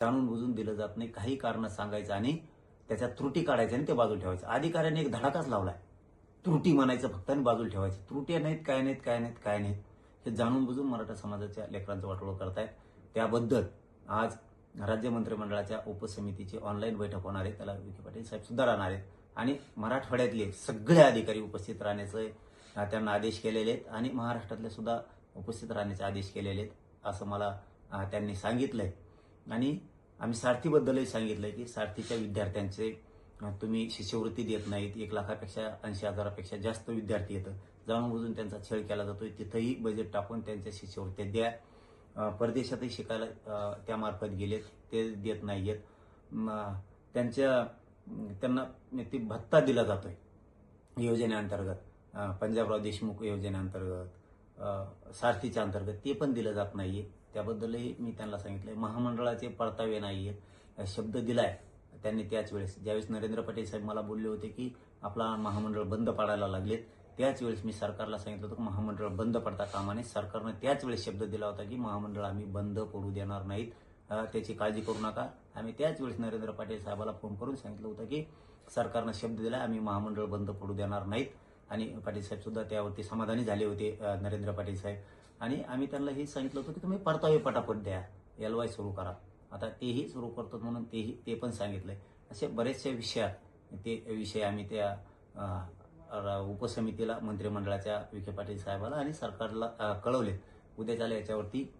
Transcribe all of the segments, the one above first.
जाणून बुजून दिलं जात नाही. काही कारण सांगायचं आणि त्याच्या त्रुटी काढायच्या आणि ते बाजूला ठेवायचं. अधिकाऱ्याने एक धडाकाच लावलाय. त्रुटी म्हणायचं फक्त आणि बाजूला ठेवायचं. त्रुटी नाहीत काय नाहीत काय नाहीत काय नाहीत. हे जाणून बुजून मराठा समाजाच्या लेकरांचं वाटोळ करतायत. त्याबद्दल आज राज्य मंत्रिमंडळाच्या उपसमितीची ऑनलाईन बैठक होणार आहे. त्याला विखे पाटील साहेब सुद्धा राहणार आहेत. आणि मराठवाड्यातले सगळे अधिकारी उपस्थित राहण्याचे त्यांना आदेश केलेले आहेत. आणि महाराष्ट्रातले सुद्धा उपस्थित राहण्याचे आदेश केलेले आहेत असं मला त्यांनी सांगितलंय. आणि आम्ही सारथीबद्दलही सांगितलंय की सारथीच्या विद्यार्थ्यांचे तुम्ही शिष्यवृत्ती देत नाहीत. एक लाखापेक्षा ऐंशी हजारापेक्षा जास्त विद्यार्थी येतं जाणून बुजून त्यांचा छळ केला जातोय. तिथंही बजेट टाकून त्यांच्या शिष्यवृत्त्या द्या. परदेशातही शिकायला त्यामार्फत गेलेत. ते देत नाही आहेत त्यांच्या त्यांना ते भत्ता दिला जातोय योजनेअंतर्गत. पंजाबराव देशमुख योजनेअंतर्गत. सारथीच्या अंतर्गत ते पण दिलं जात नाहीये. त्याबद्दलही मी त्यांना सांगितलंय. महामंडळाचे परतावे नाहीयेत शब्द दिलाय. त्यांनी त्याच वेळेस ज्यावेळेस नरेंद्र पाटील साहेब मला बोलले होते की आपला महामंडळ बंद पाडायला लागलेत त्याच वेळेस मी सरकारला सांगितलं होतं की महामंडळ बंद पडता कामाने. सरकारनं त्याच वेळेस शब्द दिला होता की महामंडळ आम्ही बंद पडू देणार नाहीत. त्याची काळजी करू नका. आम्ही त्याच वेळेस नरेंद्र पाटील साहेबाला फोन करून सांगितलं होतं की सरकारनं शब्द दिला आम्ही महामंडळ बंद पडू देणार नाहीत. आणि पाटील साहेब सुद्धा त्यावरती समाधानी झाले होते नरेंद्र पाटील साहेब. आणि आम्ही त्यांना हे सांगितलं होतं की तुम्ही परतावे पटापट द्या एल वाय सुरू करा. आता तेही सुरू करतो म्हणून तेही ते पण सांगितलंय. असे बरेचसे विषयात ते विषय आम्ही त्या उपसमितीला मंत्रिमंडळाच्या विखे पाटील साहेबाला आणि सरकारला कळवले कळवले उद्याच्याला याच्यावरती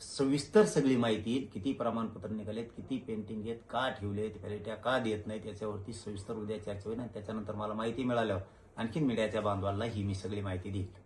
सविस्तर सगळी माहिती येईल. किती प्रमाणपत्र निघालेत किती पेंटिंग आहेत का ठेवलेत क्वालिट्या का देत नाहीत याच्यावरती सविस्तर उद्या चर्चा होईल आणि त्याच्यानंतर मला माहिती मिळाल्यावर आणखीन मीडियाच्या बांधवांना ही मी सगळी माहिती देईल